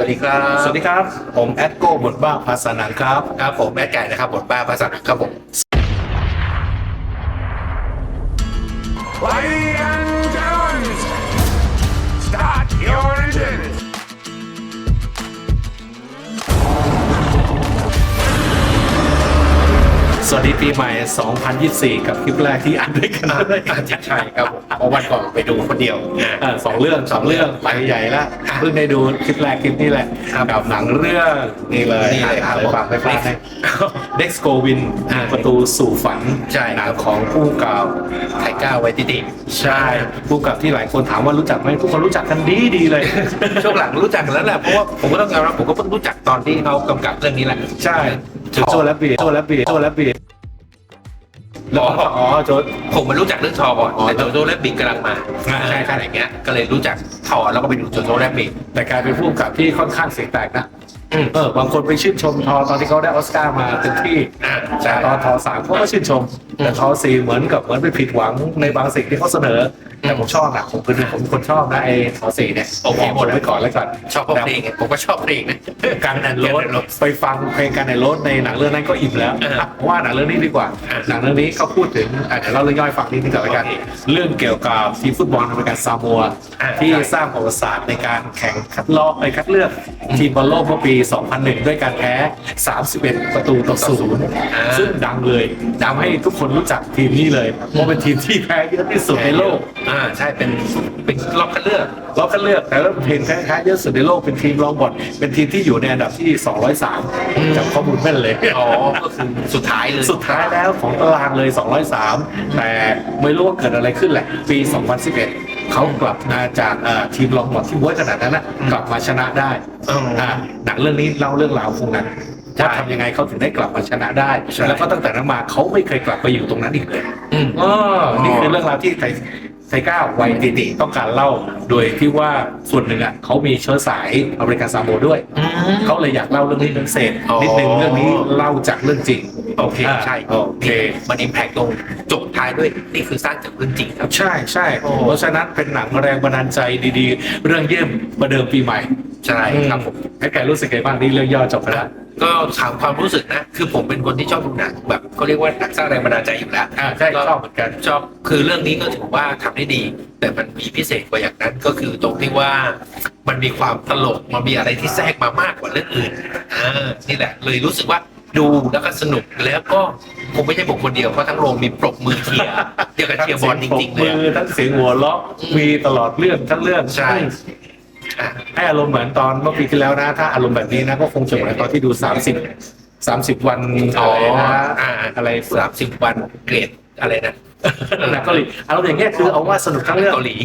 วัสดีครับ สวัสดีครับ ผมแอดโก้บทบ้าภาษาหนังครับ ครับผมแม่ไก่นะครับบทบ้าภาษาหนังครับผม Ladies สวัสดีปีใหม่ 2024 กับคลิปแรกที่อัดด้วยกันเลยอาจจะใช่ครับผมเพราะวันก่อนไปดูคนเดียวอ่าสองเรื่องสองเรื่องไปใหญ่ละเพิ่งได้ดูคลิปแรกคลิปนี้แหละครับกับหนังเรื่องนี่เลยนี่เลยครับอ่านเลยฟังไปฟัง Next ให้ Next Go Win อ่าประตูสู่ฝันใช่หนัครังบของผู้กำกับไทก้าไว้ติติใช่ผู้กำกับที่หลายคนถามว่ารู้จักไหมทุกคนรู้จักกันดีดีเลยช่วงหลังรู้จักกันแล้วแหละเพราะว่าผมก็ต้องยอมรับผมก็เพิ่งรู้จักตอนที่เขากำกับเรื่องนี้แหละใช่โจโจและบีโจ และบีโจและบีแล้วก็อ๋อโจ ผมมารู้จักเรื่องทอก่อนอ๋อ แต่โจโจและบิ๊กกำลังมาอ่า ใช่ใช่อะไรเงี้ยก็เลยรู้จักทอแล้วก็ไปดูโจโจและบิ๊กแต่กลายเป็นผู้กำกับที่ค่อนข้างเสียงแตกนะอืม เออบางคนไปชื่นชมทอตอนที่เขาได้ออสการ์มาเต็มที่อ่าแต่ใช่ตอนทอสามเขาก็ชื่นชม แต่ทอสี่เหมือนกับเหมือนไปผิดหวังในบางสิ่งที่เขาเสนอ แต่ผมชอบนะผมคือผมเป็นคนชอบนะไอ้ทอสี่เนี่ยโอเคบอกหมดไว้ก่อนแล้วกันชอบเพลงไงผมก็ชอบเพลงนะการแอนโรสไปฟังเพลงการแอนโรสในหนังเรื่องนั้นก็อิ่มแล้วอ่าอะเพราะว่าหนังเรื่องนี้ดีกว่าอ่าหนังเรื่องนี้เขาพูดถึงอะเดี๋ยวเราเรื่องย่อยฟังนิดนึงก่อนแล้วกันโอเคเรื่องเกี่ยวกับทีมฟุตบอลอเมริกันซามัวอ่าที่ใช่สร้างประวัติศาสตร์ในการแข่งคัดลอกไปคัดเลือกทีมบอลโลกเมื่อปี2001 ด้วยการแพ้ 31 ประตูต่อศูนย์อ่าซึ่งดังเลยทำให้ทุกคนรู้จักทีมนี้เลยเพราะเป็นทีมที่แพ้เยอะที่สุดในโลกอ่าใช่เป็นเป็นรอบคัดเลือกเราก็เลือกแต่ละทีมแพ้ๆเยอะสุดในโลกเป็นทีมรองบอลเป็นทีมที่อยู่ในอันดับที่ 203จากข้อมูลแม่นเลยอ๋อก็คือสุดท้ายเลยสุดท้ายแล้วของตารางเลย 203 แต่ไม่รู้ว่าเกิดอะไรขึ้นแหละปี 2011 เขากลับมาจากเอ่อทีมรองบอลที่บ้วยขนาดนั้นนะกลับมาชนะได้อืมอ่าหนังเรื่องนี้เล่าเรื่องราวพวกนั้นใช่ว่าทำยังไงเขาถึงได้กลับมาชนะได้ใช่แล้วก็ตั้งแต่นั้นมาเขาไม่เคยกลับไปอยู่ตรงนั้นอีกเลยอืมอ๋อนี่คือเรื่องราวที่ ไทยไทก้าวัยติติต้องการเล่า โดยที่ว่าส่วนหนึ่งอะเขามีเชื้อสายอเมริกันซาโมด้วย เขาเลยอยากเล่าเรื่องนี้เป็นเศษอ๋อนิดนึงเรื่องนี้เล่าจากเรื่องจริง โอเคอ่าใช่โอเคมันอิมแพกตรงจบท้ายด้วยนี่คือสร้างจากเรื่องจริงครับ ใช่ใช่โอ้เพราะฉะนั้นเป็นหนังแรงบันดาลใจดีๆ เรื่องเยี่ยมประเดิมปีใหม่ใช่ครับผมให้แกรู้สึกไงบ้างนี่เรื่องย่อจบไปแล้ว ก็ถามความรู้สึกนะ คือผมเป็นคนที่ชอบดูหนังแบบเขาเรียกว่าหนังสร้างแรงบันดาลใจอยู่แล้วอ่าใช่ก็ชอบเหมือนกันชอบคือเรื่องนี้ก็ถือว่าทำได้ดี แต่มันมีพิเศษกว่าอย่างนั้น ก็คือตรงที่ว่ามันมีความตลกมันมีอะไรที่แทรกมามากกว่าเรื่องอื่นอ่านี่แหละ เลยรู้สึกว่าดูแล้วก็สนุกแล้วก็คงไม่ใช่ผมคนเดียวเพราะทั้งโรงมีปรบมือเชียร์เดียวกับเชียร์บอลจริงๆเลยมืออะทั้งเสียงหัวเราะมีตลอดเรื่องทั้งเรื่องใช่อะ ให้อารมณ์เหมือนตอนเมื่อปีที่แล้วนะ ถ้าอารมณ์แบบนี้นะก็คงจะเหมือนตอนที่ดู30 30วันอะไรนะอ่าอะไรสามสิบวันเกรดอะไรนะหนังเกาหลีอารมณ์อย่างเงี้ยคือเอาว่าสนุกทั้งเรื่องเกาหลี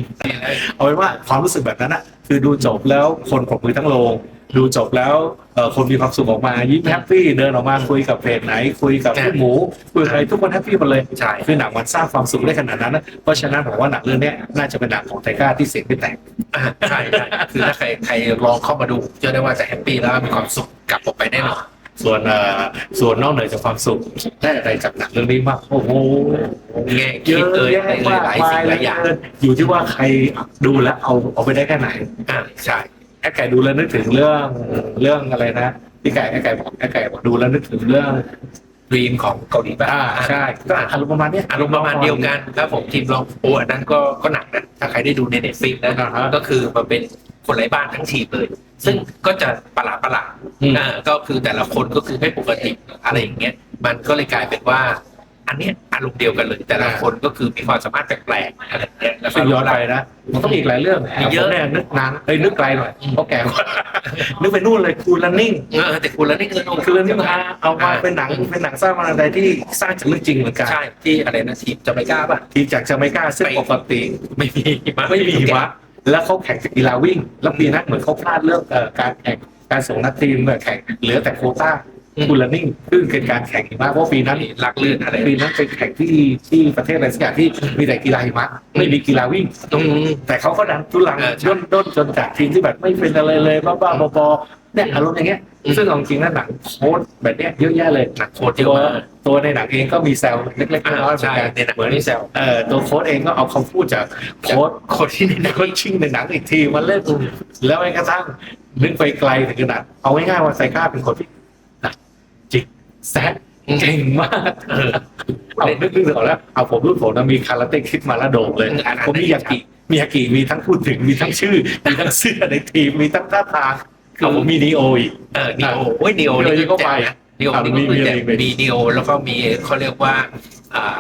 เอาเป็นว่าความรู้สึกแบบนั้นอะคือดูจบแล้วคนปรบมือทั้งโรง ดูจบแล้วเอ่อคนมีความสุขออกมายิ้มแฮปปี้เดินออกมาคุยกับเพจไหน คุยกับพี่หมูคุยกับใครทุกคนแฮปปี้หมดเลยใช่คือหนังมันสร้างความสุขได้ขนาดนั้นนะเพราะฉะนั้นผมว่าหนังเรื่องเนี้ยน่าจะเป็นหนังของไทก้าที่เสียงไม่แตกอ่าใช่ใช่คือถ้าใครใครลองเข้ามาดูเชื่อได้ว่าจะแฮปปี้แล้วก็มีความสุขกลับออกไปแน่นอนส่วนเอ่อส่วนนอกเหนือจากความสุขได้อะไรจากหนังเรื่องนี้มากโอ้โหแง่คิดเอ่ยอะไรเอ่ยหลายสิ่งหลายอย่างอยู่ที่ว่าใครดูแล้วเอาเอาไปได้แค่ไหนอ่าใช่ แอดไก่ดูแล้วนึกถึงเรื่องเรื่องอะไรนะพี่ไก่แอดไก่บอกแอดไก่บอกดูแล้วนึกถึงเรื่องดรีมของเกาหลีป่ะอ่าใช่ก็อารมณ์ประมาณเนี้ยอารมณ์ประมาณเดียวกันครับผมทีมลองโอ้อันนั้นก็ก็หนักนะถ้าใครได้ดูในเน็ตฟิกนะอ่าฮะก็คือมันเป็นคนไร้บ้านทั้งทีมเลย ซึ่งก็จะประหลาดประหลาดอืมอ่าก็คือแต่ละคนก็คือไม่ปกติอะไรอย่างเงี้ยมันก็เลยกลายเป็นว่า อันเนี้ยอารมณ์เดียวกันเลย แต่ละคนก็คือมีความสามารถแปลกๆอะไรอย่างเงี้ยแล้วก็ซึ่งย้อนไปนะมันต้องมีอีกหลายเรื่องมีเยอะแต่ผมเนี่ยนึกนานเอ้ยนึกไกลหน่อยเพราะแก่กว่านึกไปนู่นเลยคูลันนิ่งเออแต่คุณแล้วนี่คือคือเรื่องนี้มาเอามาเป็นหนังเป็นหนังสร้างมาอะไรที่สร้างจากเรื่องจริงเหมือนกันใช่ที่อะไรนะทีมจาเมกาป่ะทีมจากจาเมกาซึ่งไปปกติไม่มีหิมะไม่มีหิมะแล้วเขาแข่งจากกีฬาวิ่ง แล้วปีนั้นเหมือนเขาพลาดเรื่องเอ่อการแข่งการส่งนักทีมเนี่ยแข่งเหลือแต่โควต้า คูลันนิ่งซึ่งเป็นการแข่งหิมะเพราะปีนั้นลักเลื่อนอะไรปีนั้นเป็นแข่งที่ที่ประเทศอะไรสักอย่างที่มีแต่กีฬาหิมะไม่มีกีฬาวิ่งอืมแต่เขาก็ดันทุลังเออใช่ด้นด้นจนจากทีมที่แบบไม่เป็นอะไรเลยบ้าๆบอๆเนี่ยอารมณ์อย่างเงี้ยอืมซึ่งเอาจริงๆนะหนังโค้ดแบบเนี้ยเยอะแยะเลยหนักโคตรเยตัอะวมากตัวในหนังเองก็มีแซวเล็กๆน้อยๆเหมือนใช่กันในหนังเหมือนมีแซวเอ่อตัวโค้ดเองก็เอาคำพูดจากโค้ดคนที่ในหนังโค้ดชิงในหนังอีกทีมาเล่นแล้วแม้กระทั่งนึกไปไกลถึงขนาดเอาง่ายๆว่าไซก้าเป็นคนที่หนักจิก แซะเก่งมากเออเอานึกนึกถึงออกแล้วเอาผมรุ่นผมนะมีคาราเต้คิดมาแล้วโด่งเลยอืมอันนั้นผมมียากิมียากิมีทั้งพูดถึงมีทั้งชื่อ มีทั้งเสื้อในทีมมีทั้งท่าทางเอาผมมีนีโออีกเออนีโอโอ้ยนีโอ Neo นี่ก็ก็ไปไปนีโออะนี่ก็มีคือมีแต่อะไรอีกไหมมีนีโอแล้วก็มีเขาเรียกว่าอ่า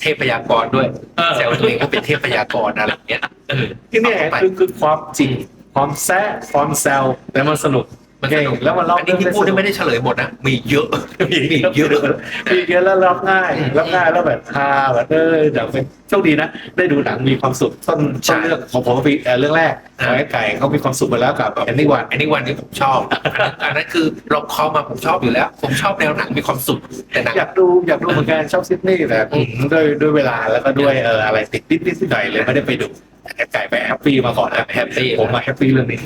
เทพยากรด้วยเออแซวตัวเองว่าเป็นเทพยากรอะไรอย่างเงี้ยเออที่เนี่ยเอาไปคือคือความจริงความแซ่ความแซวแต่มันสนุก มันสเก่งนุกแล้วมันเล่าอันนี้ที่พูดนี่ไม่ได้เฉลยหมดนะ มีเยอะ มีมีเยอะ มีเยอะแล้วรับง่ายอืมรับง่ายแล้วแบบฮาแบบเออเดี๋ยวเป็นโชคดีนะ ได้ดูหนังมีความสุขต้นใช่ ต้นเรื่องของผมปีเอ่อเรื่องแรกอ่าไอ้ไก่เขามีความสุขไปแล้วกับแอนนี่วัน อันนี้วันนี้ผมชอบอันนั้นอันนั้นคือลองคอมาผมชอบอยู่แล้ว ผมชอบแนวหนังมีความสุขแต่หนัง อยากดูอยากดูเหมือนกันชอบซิดนีย์แต่อืม ด้วยด้วยเวลาแล้วก็ด้วยเอออะไรติดนิดนิดหน่อยเลยไม่ได้ไปดูแต่ ไก่ไปแฮปปี้มาก่อนนะแฮปปี้ผมมาแฮปปี้เรื่องนี้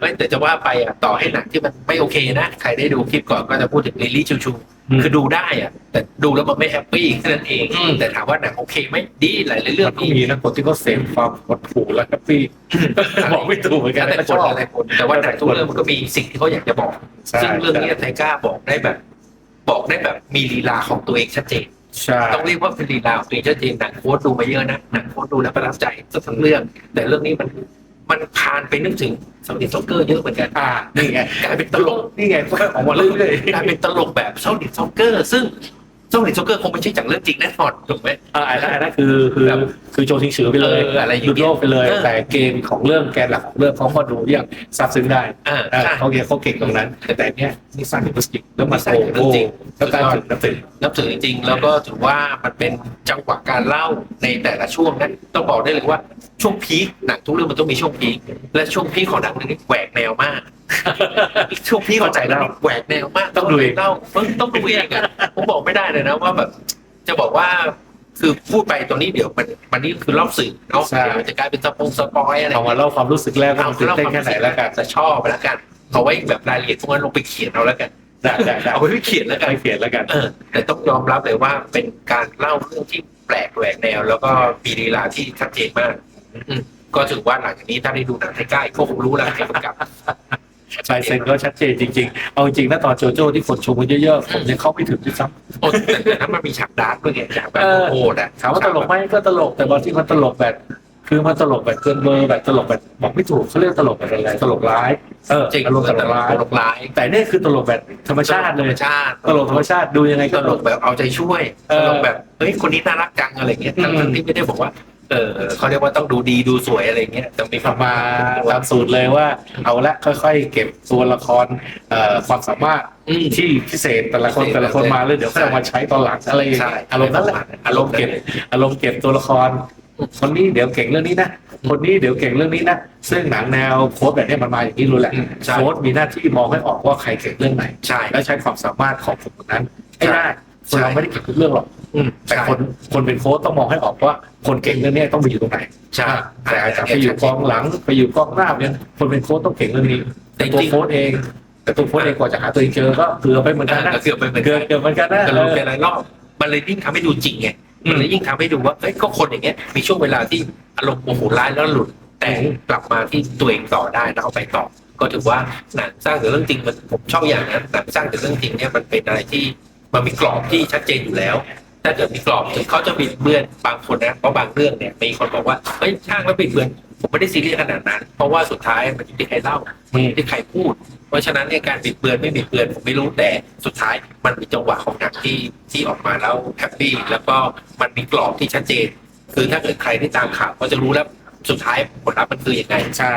ไม่แต่จะว่าไปอะต่อให้หนังที่มันไม่โอเคนะ ใครได้ดูคลิปก่อนก็จะพูดถึงลิลลี่ชูชูอืมคือดูได้อะ แต่ดูแล้วมันไม่แฮปปี้แค่นั้นเองอืมแต่ถามว่าหนังโอเคไหมดีหลายๆเรื่องมันก็ดีมีนะคนที่เขาเสพความหดหู่และแฮปปี้บอกไม่ถูกเหมือนกันแต่ก็คชนอบหลายคนแต่ว่าหนังทุกเรื่องมันก็มีสิ่งที่เขาอยากจะบอกใช่ซึ่งเรื่องนี้ไทก้าบอกได้แบบ บอกได้แบบมีลีลาของตัวเองชัดเจน ใช่ ต้องเรียกว่าเป็นลีลาของตัวเองชัดเจนหนังโค้ดดูมาเยอะนะหนังโค้ดดูแล้วประทับใจสักทั้งเรื่อง แต่เรื่องนี้มันมันพานไปนึกถึงสมิธซ็อกเกอร์เยอะเหมือนกันอ่านี่ไงกลายเป็นตลกนี่ไงก็ออกมาเรื่อยกลายเป็นตลกแบบเซาดิซ็อกเกอร์ ซึ่ง เซาดิซ็อกเกอร์คงไม่ใช่จากเรื่องจริงแน่นอนถูกไหมๆอ่าอันนั้นอันนั้นคือคือแบบคือโจทิงฉือไปเลยเอออะไรอย่างหเงี้ยุยดโลกไปเลย เออ แต่เกณฑ์ของเรื่องแกนหลักของเรื่องเขาก็ดูอย่างซาบซึ้งได้อ่าอ่าใช่ เขาเก่งเขาเก่งตรงนั้น แต่เนี้ยนี่สร้างถึงพลาสติกแล้วมานี่สร้างโอ้ถึงโหเรื่องจริงแล้วการถึงนับถือนับถือจริงๆ แล้วก็ถือว่ามันเป็นจังหวะการเล่าในแต่ละช่วงนั้นต้องบอกได้เลยว่าช่วงพีคหนังทุกเรื่องมันต้องมีช่วงพีคและช่วงพีคของหนังเรื่องนี้แหวกแนวมาก ช่วงพีคของใจเล่าแหวกแนวมากต้องดูเองเล่าเอ้ยต้องดูเองอะผมบอกไม่ได้เลยนะว่าแบบ จะบอกว่าคือพูดไปตรงนี้เดี๋ยวมันมันนี่คือรอบสื่อเนาะใช่เดี๋ยวมันจะกลายเป็นสปงสปอยอะไรเอามาเล่าความรู้สึกแรกว่ามันตื่นเต้นแค่ไหนแล้วกันจะชอบไปแล้วกันเอาไว้แบบรายละเอียดพวกนั้นลงไปเขียนเอาแล้วกันได้ได้ได้เอาไว้เขียนแล้วกันไปเขียนแล้วกันเออแต่ต้องยอมรับเลยว่าเป็นการเล่าเรื่องที่แปลกแหวกแนว แล้วก็มีลีลาที่ชัดเจนมากอืมก็ถือว่าหลังจากนี้ถ้าได้ดูหนังไทยใกล้ก็คงรู้แล้วใครกำกับ ลายเซ็นก็ชัดเจนจริงๆ เอาจริงๆนะตอนโจโจ้ที่คนชมกันเยอะๆ ผมยังเข้าไม่ถึงด้วยซ้โอ้แต่แต่นั้นมันมีฉากดาร์กด้วยไงฉากแบบเออโหดอะำถามว่าตลกไหมก็ตลกแต่บางทีมันตลกแบบ คือมันตลกแบบเกินเบอร์แบบตลกแบบบอกไม่ถูกเขาเรียกตลกแบบอะไรตลกร้ายเออจริงอารมณ์ตลกร้ายตลกร้าย แต่นี่คือตลกแบบธรรมชาติเลยธรรมชาติตลกธรรมชาติดูยังไงตก็ลกแบบเอาใจช่วยเอตอลกแบบเฮ้ยคนนี้น่ารักจังอะไรเงี้ยอืมทั้งๆที่ไม่ได้บอกว่า เออเขาเรียกว่าต้องดูดีดูสวยอะไรเงี้ยแต่มีความมาตามสูตรเลยว่า เอาละค่อยๆ เก็บตัวละครเอ่อความสามารถอืมที่พิเศษแต่ละคนพิเศษแต่ละคนมาเลยเดี๋ยวค่อยเอามาใช้ตอนหลังอะไรอย่างใช่เงี้ยอารมณ์นั้นแหละอารมณ์เก็บอารมณ์เก็บตัวละครคนนี้เดี๋ยวเก่งเรื่องนี้นะ คนนี้เดี๋ยวเก่งเรื่องนี้นะ ซึ่งหนังแนวโค้ดแบบเนี้ยมันมาอย่างนี้รู้แหละอืมใช่โค้ดมีหน้าที่มองให้ออกว่าใครเก่งเรื่องไหนใช่และใช้ความสามารถของคนคนนั้นให้ได้ คนใช่เราไม่ได้เก่งทุกเรื่องหรอกอืมแต่ใช่คนคนเป็นโค้ดต้องมองให้ออกว่า คนเก่งเรื่องเนี้ยต้องไปอยู่ตรงไหนใช่แต่อาจจะไปอยู่กองหลังไปอยู่กองหน้าเนี่ยคนเป็นโค้ดต้องเก่งเรื่องนี้ แต่จริงๆตัวโค้ดเอง แต่ตัวโค้ดเองกว่าจะหาตัวเองเจอก็เกือบไปเหมือนกันนะก็เกือบไปเหมือนเกืกัอนบเกือบเหมือนกันนะแต่ลงแต่ละรอบมันเลยยิ่งทำให้ดูจริงไงอืมมันเลยยิ่งทำให้ดูว่าเอ้ยก็คนอย่างเงี้ยมีช่วงเวลาที่อารมณ์โมโหร้ายแล้วหลุด แต่อืมกลับมาที่ตัวเองต่อได้แล้วเอาไปต่อ ก็ถือว่าหนังสร้างจากเรื่องจริงมันผมชอบอย่างนั้นหนังสร้างจากเรื่องจริงเนี่ยมันเป็นอะไรที่ มันมีกรอบที่ชัดเจนอยู่แล้วถ้าเกิดมีกรอบถึงเขาจะบิดเบือนบางคนนะเพราะบางเรื่องเนี่ยมีคนบอกว่าเฮ้ยช่างแล้วบิดเบือนผมไม่ได้ซีเรียสขนาดนั้น เพราะว่าสุดท้ายมันอยู่ที่ใครเล่าอืมที่ใครพูด เพราะฉะนั้นเนี่ยการบิดเบือนไม่บิดเบือนผมไม่รู้แต่สุดท้ายมันมีจังหวะของหนังที่ที่ออกมาแล้วแฮปปี้แล้วก็มันมีกรอบที่ชัดเจน คือถ้าเกิดใครที่ตามข่าวก็จะรู้แล้ว สุดท้ายผลลัพธ์มันคือยังไง ใช่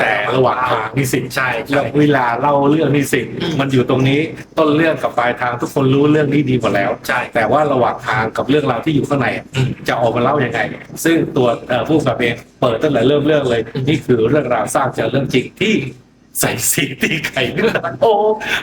แต่ระหว่างทางนี่สิใช่เรื่ใช่องเวลาเล่าเรื่องนี่สิอืมมันอยู่ตรงนี้ต้นเรื่องกับปลายทางทุกคนรู้เรื่องนี้ดีหมดแล้ว ใช่ แต่ว่าระหว่างทางกับเรื่องราวที่อยู่ข้างใน อืม จะออกมาเล่ายังไง ซึ่งตัวเอ่อผู้กำกับเองเปิดตั้งแต่เริ่มเรื่องเลยอืมนี่คือเรื่องราวสร้างจากเรื่องจริงที่ ใส่สีตีไข่เนื้อโอ้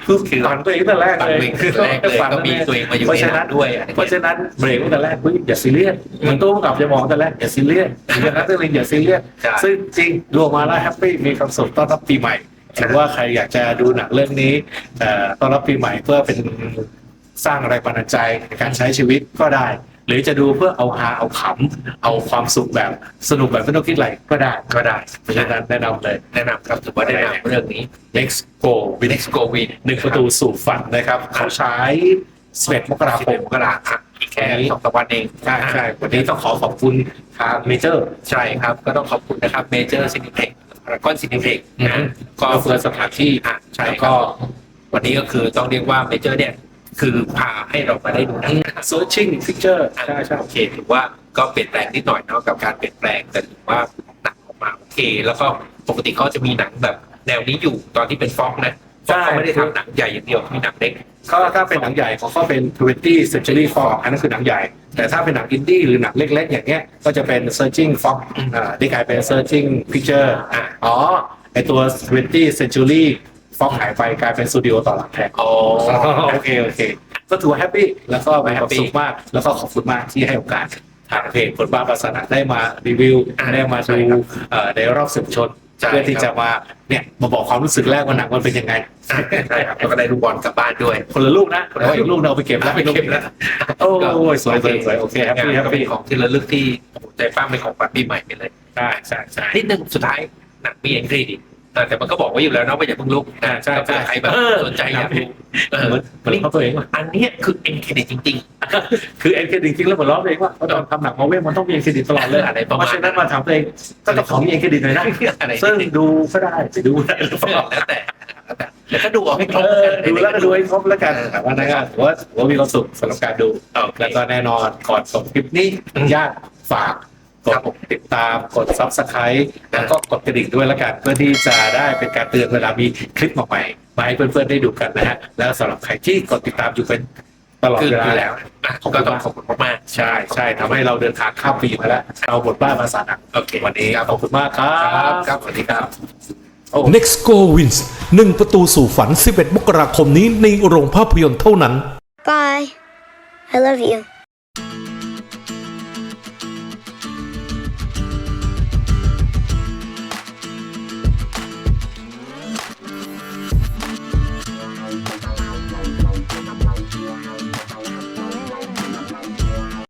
คือฝันตัวเองตั้งแต่แรกตัดเลยเวงขึ้นแรกเลยฝันก็มีตัวเองมาอยู่เพราะในฉะนั้นั้นนด้วยอะไรเพราะเงี้ยฉะนั้นเบรกตั้งแต่แรกเฮ้ยอย่าซีเรียสเหมือนตัวผู้กำกับจะมองตั้งแต่แรกอย่าซีเรียสอย่างนั้นตัวเองอย่าซีเรียสใช่ซึ่งจริงรวมมาแล้วแฮปปี้มีความสุขต้อนรับปีใหม่ถือว่าใครอยากจะดูหนังเรื่องนี้เอ่อต้อนรับปีใหม่เพื่อเป็นสร้างแรงบันดาลใจในการใช้ชีวิตก็ได้ หรือจะดูเพื่อเอาฮาเอาขำเอาความสุขแบบสนุกแบบไม่ต้องคิดอะไรก็ได้ก็ได้เพราะฉะนั้นแนะนำเลยแนะนำครับถือว่าแนะนำเรื่องนี้ Next Go Win Next Go Win หนึ่งประตูสู่ฝันนะครับเขาใช้11มกราคสิบมมกราคมอีกแค่สองสามวันเองใช่ใช่วันนี้ต้องขอขอบคุณทางเมเจอร์ใช่ครับก็ต้องขอบคุณนะครับเมเจอร์ซินิเพ็กพารากอนซินิเพ็กอืมนะก็ก็เฟือสถานที่อะใช่แล้วคก็รับวันนี้ก็คือต้องเรียกว่าเมเจอร์เนี่ย คือพาให้เรามาได้ดูหนัง Searching Picture ใช่ใช่โอเคถือว่าก็เปลี่ยนแปลงนิดหน่อยเนาะกับการเปลี่ยนแปลงแต่ถือว่าหนังออกมาโอเค แล้วก็ปกติเขาจะมีหนังแบบแนวนี้อยู่ตอนที่เป็นฟ็อกนะฟ็อกเขาไม่ได้ทำหนังใหญ่อย่างเดียวมีหนังเล็กก็ถ้าเป็นหนังใหญ่ของเขาเป็น 20 Century Fox อันนั้นคือหนังใหญ่ แต่ถ้าเป็นหนังอินดี้หรือหนังเล็ก ๆ อย่างเงี้ยก็จะเป็น Searching Fox อ่าที่กลายเป็น Searching Picture อะอ๋อไอตัว 20 Century Fox หายไปกลายเป็นสตูดิโอต่อหลังแทนอ๋อโอเคโอเค ก็ถือว่าแฮปปี้แล้วก็มีความ happy สุขมาก แล้วก็ขอบคุณมากที่ให้โอกาสทางเพจผลบ้านภาษาหนังได้มารีวิวอ่าได้มาใช่ดูครับเอ่อในรอบสืบชนใช่เพื่อที่ครับจะมาเนี่ยมาบอกความรู้สึกแรกว่าหนังมันเป็นยังไงอะใช่ครับแล้วก็ได้ลูกบอลกลับบ้านด้วย คนละลูกนะแต่ว่าอีกลูกเราเอาไปเก็บแล้วไปเก็บแล้วโอ้ยสวยสวยสวยโอเคแฮปปี้แฮปก็เป็ปี้นของที่ระลึกที่ใจป้าเป็นของขวัญปีใหม่ไปเลยใช่ใช่ใช่นิดนึงสุดท้ายหนังมีเอ็นเครดิ ตอะแต่มันก็บอกไว้อยู่แล้วนะว่าอย่าเพิ่งลุกอ่าใช่ใช่ ใครแบบเออสนใจอยากดูเออ เหมือนเหมือนเขาตัวเองว่ะอันเนี้ยคือเอ็นเครดิตจริง คือเอ็นเครดิตจริงๆแล้วเหมือนร้องเพลงว่าเขาตอนทำหนังมาเว้ยมันต้องมีเอ็นเครดิตตลอดเลยอะไรประมาณ เพราะฉะนั้นมาทำเพลงก็ต้องของมีเอ็นเครดิตหน่อยนะๆ อะไรซึ่งดูก็ได้ไปดูได้หรือเปล่าแล้วแต่แล้วแต่แล้วก็ดูเอาให้ครบเออดูแล้วก็ดูให้ครบแล้วกันแต่ว่านะครับถือว่าถือว่ามีความสุขสำหรับการดู โอเค แล้วก็แน่นอนก่อนส่งคลิปนี้ญาติฝาก กครัดบผมติดตามกดซับสไครต์แล้วก็กดกระดิ่งด้วยแล้วกัน เพื่อที่จะได้เป็นการเตือนเวลามีคลิปใหม่ๆมาให้เพื่อนๆได้ดูกันนะฮะแล้วสำหรับใครที่กดติดตามอยู่เป็นตลอดคือเวลาคือแล้แล้ววอะก็ต้องขอบคุณมากใช่ใช่ทำให้เราเดินทางข้ามปีมาแล้วเอาบทบ้านภาษาหนังๆโอเควันนี้ขอบคุณมากครัครับบครับสวัสดีครับ Next Go Wins 1ประตูสู่ฝัน 11 มกราคมนี้ในโรงภาพยนตร์เท่านั้น Bye. I love you.